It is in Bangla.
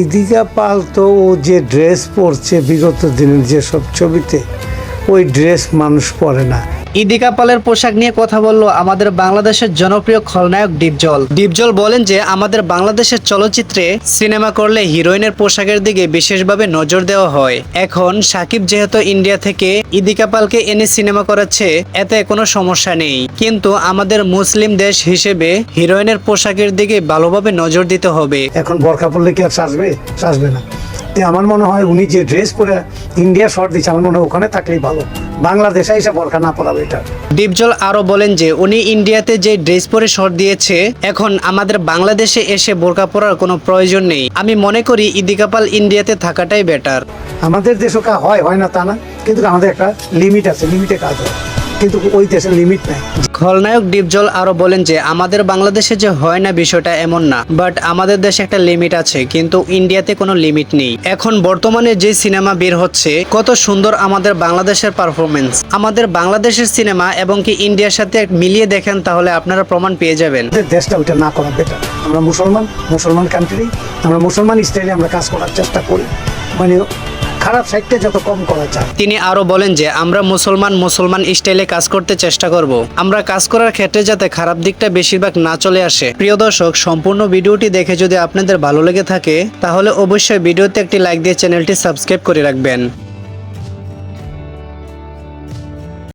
ইদিকা পাল তো ও যে ড্রেস পরছে বিগত দিনের যে সব ছবিতে, ওই ড্রেস মানুষ পরে না। ইদিকা পালের পোশাক নিয়ে কথা বলল আমাদের বাংলাদেশের জনপ্রিয় খলনায়ক ডিপজল। ডিপজল বলেন যে, আমাদের বাংলাদেশের চলচ্চিত্রে সিনেমা করলে হিরোইনের পোশাকের দিকে বিশেষভাবে নজর দেওয়া হয়। এখন সাকিব যেহেতু ইন্ডিয়া থেকে ইদিকা পালকে এনে সিনেমা করাচ্ছে, এতে কোনো সমস্যা নেই। কিন্তু আমাদের মুসলিম দেশ হিসেবে হিরোইনের পোশাকের দিকে ভালোভাবে নজর দিতে হবে। এখন বরখা পড়লে কি আর সাজবে? সাজবে না। তো আমার মনে হয় উনি যে ড্রেস পরে ইন্ডিয়া শর্ট দিচ্ছে আমার মনে হয় ওখানে থাকলেই ভালো। বাংলাদেশে এসে বরখা না পড়াবে এটা। ডিপজল আরও বলেন যে উনি ইন্ডিয়াতে যে ড্রেস পরে শর্ট দিয়েছে এখন আমাদের বাংলাদেশে এসে বোরকা পরার কোনো প্রয়োজন নেই। আমি মনে করি ইদিকা পাল ইন্ডিয়াতে থাকাটাই বেটার আমাদের দেশও কা হয় হয় না তা না কিন্তু আমাদের একটা লিমিট আছে লিমিটে কাজ হয়। কিন্তু ওই দেশের লিমিট নাই। খলনায়ক ডিপজল আরও বলেন যে আমাদের বাংলাদেশে যে হয় না বিষয়টা এমন না বাট আমাদের দেশে একটা লিমিট আছে কিন্তু ইন্ডিয়াতে কোনো লিমিট নেই। এখন বর্তমানে যে সিনেমা বের হচ্ছে কত সুন্দর আমাদের বাংলাদেশের পারফরমেন্স আমাদের বাংলাদেশের সিনেমা এবং কি ইন্ডিয়ার সাথে মিলিয়ে দেখেন তাহলে আপনারা প্রমাণ পেয়ে যাবেন। দেশটা ওইটা না করা বেটার আমরা মুসলমান মুসলমান কান্ট্রি আমরা মুসলমান স্টাইলে আমরা কাজ করার চেষ্টা করি। মানে খারাপ সাইডটা যত কম করা যায়। তিনি আরও বলেন যে, আমরা মুসলমান মুসলমান স্টাইলে কাজ করতে চেষ্টা করব। আমরা কাজ করার ক্ষেত্রে যাতে খারাপ দিকটা বেশিরভাগ না চলে আসে। প্রিয় দর্শক, সম্পূর্ণ ভিডিওটি দেখে যদি আপনাদের ভালো লেগে থাকে, তাহলে অবশ্যই ভিডিওতে একটি লাইক দিয়ে চ্যানেলটি সাবস্ক্রাইব করে রাখবেন।